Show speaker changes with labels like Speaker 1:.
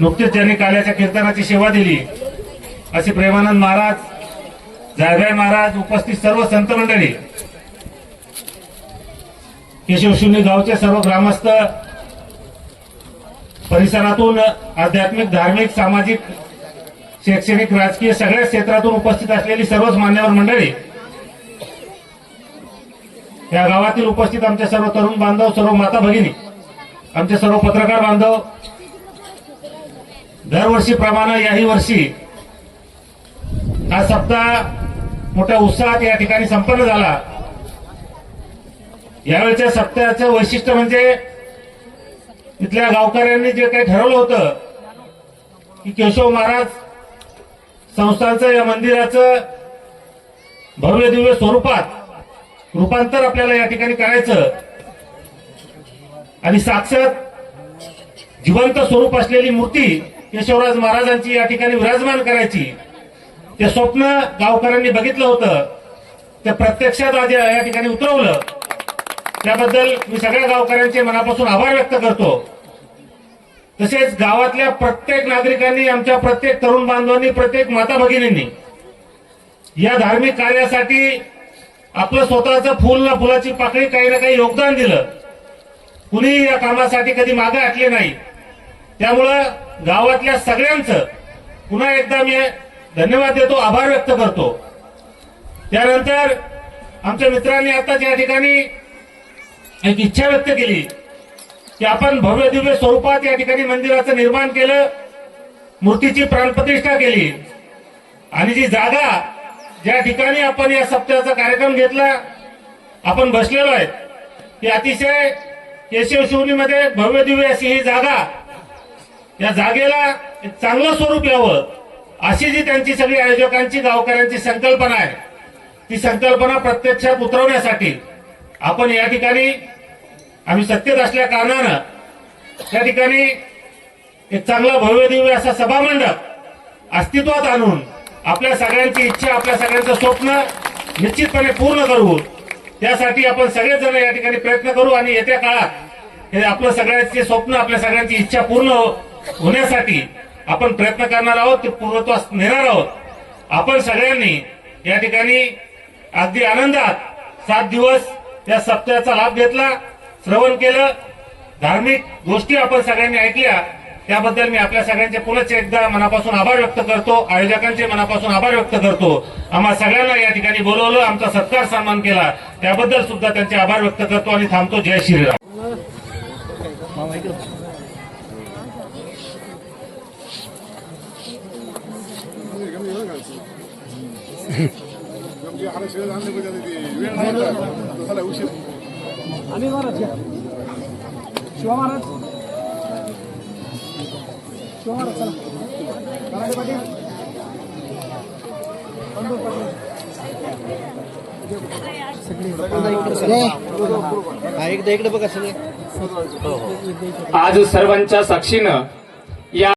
Speaker 1: नुकतीच ज्यांनी काल्याच्या कीर्तनाची सेवा दिली असे प्रेमानंद महाराज जायभाई महाराज उपस्थित सर्व संत मंडळी केशवशून्य गावचे सर्व ग्रामस्थ परिसरातून आध्यात्मिक धार्मिक सामाजिक शैक्षणिक राजकीय सगळ्या क्षेत्रातून उपस्थित असलेली सर्वच मान्यवर मंडळी या गावातील उपस्थित आमचे सर्व तरुण बांधव सर्व माता भगिनी आमचे सर्व पत्रकार बांधव दरवर्षीप्रमाणे याही वर्षी हा सप्ताह मोठ्या उत्साहात या ठिकाणी संपन्न झाला. यावेळच्या सप्ताहाचं वैशिष्ट्य म्हणजे इथल्या गावकऱ्यांनी जे काही ठरवलं होतं की केशव महाराज संस्थांचं या मंदिराचं भव्य दिव्य स्वरूपात रूपांतर आपल्याला या ठिकाणी करायचं आणि साक्षात जिवंत स्वरूप असलेली मूर्ती केशवराज महाराजांची या ठिकाणी विराजमान करायची. ते स्वप्न गावकऱ्यांनी बघितलं होतं. ते प्रत्यक्षात आज या या ठिकाणी उतरवलं. त्याबद्दल मी सगळ्या गावकऱ्यांचे मनापासून आभार व्यक्त करतो. तसेच गावातल्या प्रत्येक नागरिकांनी आमच्या प्रत्येक तरुण बांधवांनी प्रत्येक माता भगिनींनी या धार्मिक कार्यासाठी आपलं स्वतःचं फुल ना फुलाची पाकळी काही ना काही योगदान दिलं. कुणी या कामासाठी कधी मागे आटले नाही. त्यामुळं गावातल्या सगळ्यांचं पुन्हा एकदा मी धन्यवाद देतो आभार व्यक्त करतो. त्यानंतर आमच्या मित्रांनी आता या ठिकाणी एक इच्छा व्यक्त केली की आपण भव्य दिव्य स्वरूपात या ठिकाणी मंदिराचं निर्माण केलं मूर्तीची प्राणप्रतिष्ठा केली. आणि जी जागा ज्या ठिकाणी आपण या सप्ताहाचा कार्यक्रम घेतला आपण बसलेलो आहे ती अतिशय केशव शिवनीमध्ये भव्य दिव्य अशी ही जागा या जागेला एक चांगलं स्वरूप यावं अशी जी त्यांची सगळी आयोजकांची गावकऱ्यांची संकल्पना आहे. ती संकल्पना प्रत्यक्षात उतरवण्यासाठी आपण या ठिकाणी आम्ही सत्तेत असल्या कारणानं त्या ठिकाणी एक चांगला भव्य दिव्य असा सभामंडप अस्तित्वात आणून आपल्या सगळ्यांची इच्छा आपल्या सगळ्यांचं स्वप्न निश्चितपणे पूर्ण करू. त्यासाठी आपण सगळेजण या ठिकाणी प्रयत्न करू आणि येत्या काळात हे आपलं सगळ्यांचे स्वप्न आपल्या सगळ्यांची इच्छा पूर्ण होण्यासाठी आपण प्रयत्न करणार आहोत ते पूर्णत्वास नेणार आहोत. आपण सगळ्यांनी या ठिकाणी अगदी आनंदात सात दिवस या सप्ताहाचा लाभ घेतला. श्रवण केलं धार्मिक गोष्टी आपण सगळ्यांनी ऐकल्या त्याबद्दल मी आपल्या सगळ्यांचे पुनच एकदा मनापासून आभार व्यक्त करतो आयोजकांचे मनापासून आभार व्यक्त करतो. आम्हा सगळ्यांना या ठिकाणी बोलवलं आमचा सत्कार सन्मान केला. त्याबद्दल सुद्धा त्यांचे आभार व्यक्त करतो आणि थांबतो. जय श्रीराम.
Speaker 2: उशीर.
Speaker 3: आम्ही महाराज घ्या शिवा महाराज. शिवा महाराज चला. मराठे पाटील. पाटील.
Speaker 4: आज सर्वांच्या साक्षीनं या